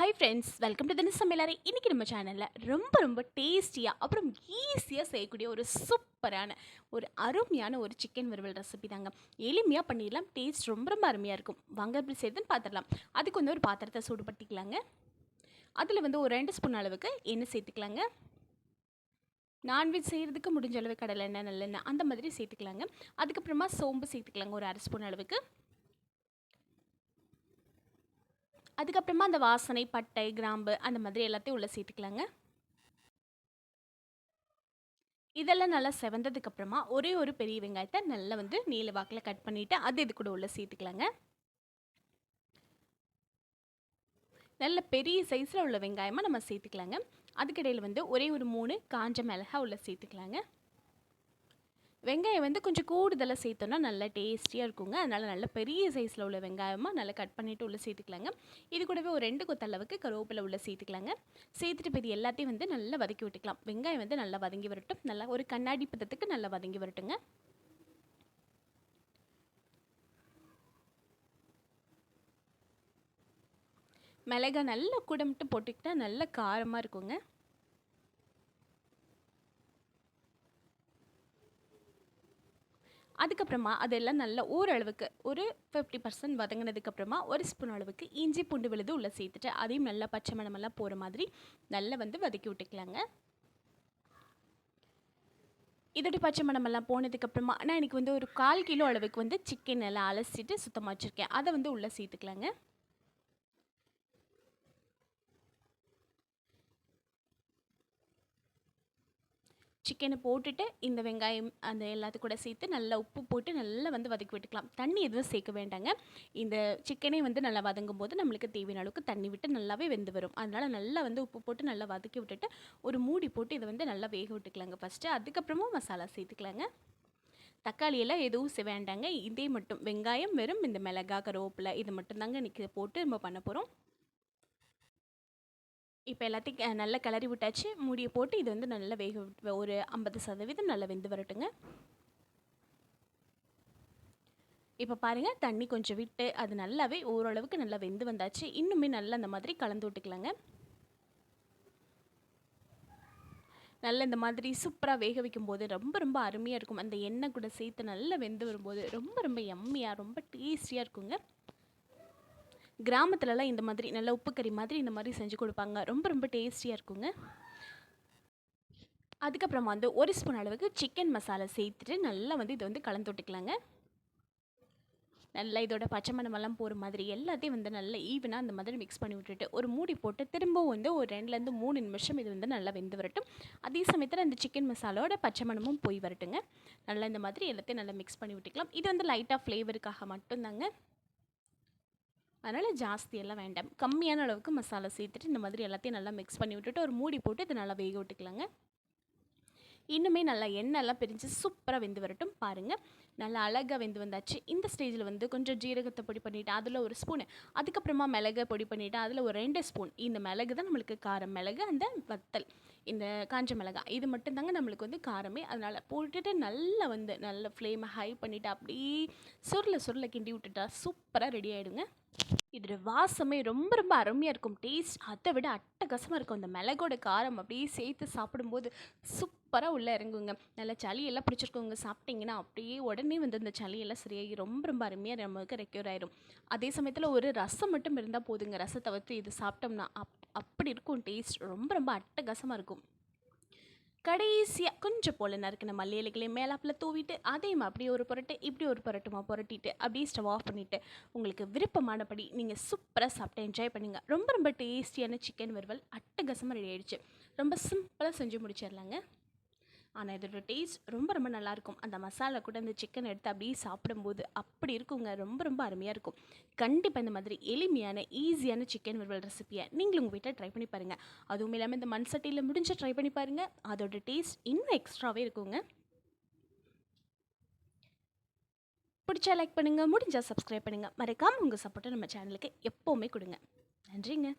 Hi friends welcome to தின சமையலறை இன்றைக்கி நம்ம சேனலில் ரொம்ப ரொம்ப டேஸ்டியாக அப்புறம் ஈஸியாக செய்யக்கூடிய ஒரு சூப்பரான ஒரு அருமையான ஒரு சிக்கன் வறுவல் ரெசிபி தாங்க. எளிமையாக பண்ணிடலாம் டேஸ்ட் ரொம்ப ரொம்ப அருமையாக இருக்கும். வாங்க எப்படி செய்யுதுன்னு பார்த்துடலாம் அதுக்கு வந்து ஒரு பாத்திரத்தை சூடுபடுத்திக்கலாங்க. அதில் வந்து ஒரு ரெண்டு ஸ்பூன் அளவுக்கு எண்ணெய் சேர்த்துக்கலாங்க. நான்வெஜ் செய்கிறதுக்கு முடிஞ்ச அளவு கடலை எண்ணெய் நல்லெண்ணெய் அந்த மாதிரி சேர்த்துக்கலாங்க. அதுக்கப்புறமா சோம்பு சேர்த்துக்கலாங்க ஒரு அரை ஸ்பூன் அளவுக்கு. அதுக்கப்புறமா அந்த வாசனை பட்டை கிராம்பு அந்த மாதிரி எல்லாத்தையும் உள்ளே சேர்த்துக்கலாங்க. இதெல்லாம் நல்லா செவந்ததுக்கப்புறமா ஒரே ஒரு பெரிய வெங்காயத்தை நல்லா வந்து நீல வாக்கில் கட் பண்ணிவிட்டு அது இது கூட உள்ளே சேர்த்துக்கலாங்க. நல்ல பெரிய சைஸில் உள்ள வெங்காயமாக நம்ம சேர்த்துக்கலாங்க. அதுக்கிடையில் வந்து ஒரே ஒரு மூணு காஞ்ச மிளகா உள்ளே சேர்த்துக்கலாங்க. வெங்காயம் வந்து கொஞ்சம் கூடுதலாக சேர்த்தோன்னா நல்லா டேஸ்டியாக இருக்குங்க. அதனால் நல்ல பெரிய சைஸில் உள்ள வெங்காயமாக நல்லா கட் பண்ணிவிட்டு உள்ளே சேர்த்துக்கலாங்க. இது கூடவே ஒரு ரெண்டு கொத்தளவுக்கு கருவேப்பிலை உள்ளே சேர்த்துக்கலாங்க. சேர்த்துட்டு இப்போ இது எல்லாத்தையும் வந்து நல்லா வதக்கி விட்டுக்கலாம். வெங்காயம் வந்து நல்லா வதங்கி வரட்டும். நல்லா ஒரு கண்ணாடி பதத்துக்கு நல்லா வதங்கி வரட்டுங்க. மிளகாய் நல்லா குடமிட்டு போட்டுக்கிட்டா நல்ல காரமாக இருக்குங்க. அதுக்கப்புறமா அதெல்லாம் நல்லா ஓரளவுக்கு ஒரு ஃபிஃப்டி பர்சன்ட் வதங்கினதுக்கப்புறமா ஒரு ஸ்பூன் அளவுக்கு இஞ்சி பூண்டு விழுது உள்ளே சேர்த்துட்டு அதையும் நல்லா பச்சை மணமெல்லாம் போகிற மாதிரி நல்லா வந்து வதக்கி விட்டுக்கலாங்க. இதோட பச்சை மணமெல்லாம் போனதுக்கப்புறமா நான் எனக்கு வந்து ஒரு கால் கிலோ அளவுக்கு வந்து சிக்கன் எல்லாம் அலசிட்டு சுத்தமாக வச்சுருக்கேன். அதை வந்து உள்ளே சேர்த்துக்கலாங்க. சிக்கனை போட்டுட்டு இந்த வெங்காயம் அந்த எல்லாத்து கூட சேர்த்து நல்லா உப்பு போட்டு நல்லா வந்து வதக்கி விட்டுக்கலாம். தண்ணி எதுவும் சேர்க்க வேண்டாங்க. இந்த சிக்கனே வந்து நல்லா வதங்கும் போது நம்மளுக்கு தேவையான அளவுக்கு தண்ணி விட்டு நல்லாவே வெந்து வரும். அதனால் நல்லா வந்து உப்பு போட்டு நல்லா வதக்கி விட்டுட்டு ஒரு மூடி போட்டு இதை வந்து நல்லா வேக விட்டுக்கலாங்க. ஃபஸ்ட்டு அதுக்கப்புறமா மசாலா சேர்த்துக்கலாங்க. தக்காளியெல்லாம் எதுவும் வேண்டாங்க. இதே மட்டும். வெங்காயம் வெறும் இந்த மிளகா கருவேப்பிலை இது மட்டும்தாங்க இன்றைக்கி போட்டு நம்ம பண்ண போகிறோம் இப்போ எல்லாத்தையும் நல்லா கிளறி விட்டாச்சு. மூடியை போட்டு இது வந்து நல்லா வேக ஒரு ஐம்பது சதவீதம் நல்லா வெந்து வரட்டுங்க. இப்போ பாருங்கள் தண்ணி கொஞ்சம் விட்டு அது நல்லாவே ஓரளவுக்கு நல்லா வெந்து வந்தாச்சு. இன்னுமே நல்லா அந்த மாதிரி கலந்து விட்டுக்கலாங்க. நல்லா இந்த மாதிரி சூப்பராக வேக வைக்கும் போது ரொம்ப ரொம்ப அருமையாக இருக்கும். அந்த எண்ணெய் கூட சேர்த்து நல்லா வெந்து வரும்போது ரொம்ப ரொம்ப எம்மியாக ரொம்ப டேஸ்டியாக இருக்குங்க. கிராமத்துலலாம் இந்த மாதிரி நல்ல உப்பு கறி மாதிரி இந்த மாதிரி செஞ்சு கொடுப்பாங்க. ரொம்ப ரொம்ப டேஸ்டியாக இருக்குங்க. அதுக்கப்புறமா வந்து ஒரு ஸ்பூன் அளவுக்கு சிக்கன் மசாலா சேர்த்துட்டு நல்லா வந்து இதை வந்து கலந்து விட்டுக்கலாங்க. நல்லா இதோட பச்சை மணமெல்லாம் போகிற மாதிரி எல்லாத்தையும் வந்து நல்லா ஈவனாக அந்த மாதிரி மிக்ஸ் பண்ணி விட்டுட்டு ஒரு மூடி போட்டு திரும்பவும் வந்து ஒரு ரெண்டுலேருந்து மூணு நிமிஷம் இது வந்து நல்லா வெந்து வரட்டும். அதே சமயத்தில் அந்த சிக்கன் மசாலாவோட பச்சை மணமும் போய் வரட்டுங்க. நல்லா இந்த மாதிரி எல்லாத்தையும் நல்லா மிக்ஸ் பண்ணி விட்டுக்கலாம். இது வந்து லைட்டாக ஃப்ளேவருக்காக மட்டும்தாங்க. அதனால் ஜாஸ்தியெல்லாம் வேண்டாம். கம்மியான அளவுக்கு மசாலா சேர்த்துட்டு இந்த மாதிரி எல்லாத்தையும் நல்லா மிக்ஸ் பண்ணி விட்டுட்டு ஒரு மூடி போட்டு இதை நல்லா வேக விட்டுக்கலாங்க. இன்னுமே நல்லா எண்ணெய்லாம் பிரிஞ்சு சூப்பராக வெந்து வரட்டும் பாருங்கள் நல்லா அழகாக வெந்து வந்தாச்சு. இந்த ஸ்டேஜில் வந்து கொஞ்சம் ஜீரகத்தை பொடி பண்ணிவிட்டு அதில் ஒரு ஸ்பூனு அதுக்கப்புறமா மிளகை பொடி பண்ணிவிட்டு அதில் ஒரு ரெண்டு ஸ்பூன் இந்த மிளகு தான் நம்மளுக்கு காரம். மிளகு அந்த வத்தல் இந்த காஞ்ச மிளகாய் இது மட்டும்தாங்க நம்மளுக்கு வந்து காரமே. அதனால் போட்டுட்டு நல்லா வந்து நல்ல ஃப்ளேமை ஹை பண்ணிவிட்டு அப்படியே சுருளை சுருளை கிண்டி விட்டுட்டா சூப்பராக ரெடி ஆகிடுங்க இதோட வாசமே ரொம்ப ரொம்ப அருமையாக இருக்கும். டேஸ்ட் அதை விட அட்டகாசமாக இருக்கும். அந்த மிளகோட காரம் அப்படியே சேர்த்து சாப்பிடும்போது சூப்பராக உள்ளே இறங்குங்க. நல்லா சளியெல்லாம் பிடிச்சிருக்கவங்க சாப்பிட்டிங்கன்னா அப்படியே உடனே வந்து அந்த சளியெல்லாம் சரியாகி ரொம்ப ரொம்ப அருமையாக நமக்கு ரெக்யூர் ஆயிரும். அதே சமயத்தில் ஒரு ரசம் மட்டும் இருந்தால் போதுங்க. ரசத்தை வச்சு இது சாப்பிட்டோம்னா அப் அப்படி இருக்கும். டேஸ்ட் ரொம்ப ரொம்ப அட்டகாசமாக இருக்கும். கடைசியாக கொஞ்சம் போல் நறுக்கின மல்லி இலைகளையும் மேலாப்பில் தூவிட்டு அதையும் அப்படியே ஒரு புரட்டு இப்படி ஒரு புரட்டுமா புரட்டிட்டு அப்படியே ஸ்டவ் ஆஃப் பண்ணிவிட்டு உங்களுக்கு விருப்பமானபடி நீங்கள் சூப்பராக சாப்பிட்டு என்ஜாய் பண்ணுங்கள் ரொம்ப ரொம்ப டேஸ்டியான சிக்கன் வறுவல் அட்டகசமாக ரெடி ஆகிடுச்சு ரொம்ப சிம்பிளாக செஞ்சு முடிச்சிடலாங்க. ஆனால் இதோட டேஸ்ட் ரொம்ப ரொம்ப நல்லாயிருக்கும். அந்த மசாலா கூட அந்த சிக்கன் எடுத்து அப்படியே சாப்பிடும்போது அப்படி இருக்குங்க. ரொம்ப ரொம்ப அருமையாக இருக்கும். கண்டிப்பாக இந்த மாதிரி எளிமையான ஈஸியான சிக்கன் வறுவல் ரெசிப்பியை நீங்களும் உங்கள் வீட்டில் ட்ரை பண்ணி பாருங்கள் அதுவும் இல்லாமல் இந்த மண் சட்டியில் முடிஞ்ச ட்ரை பண்ணி பாருங்கள் அதோட டேஸ்ட் இன்னும் எக்ஸ்ட்ராவே இருக்குங்க. பிடிச்சா லைக் பண்ணுங்கள் முடிஞ்சால் சப்ஸ்கிரைப் பண்ணுங்கள் மறக்காமல் உங்கள் சப்போர்ட்டை நம்ம சேனலுக்கு எப்போவுமே கொடுங்க. நன்றிங்க.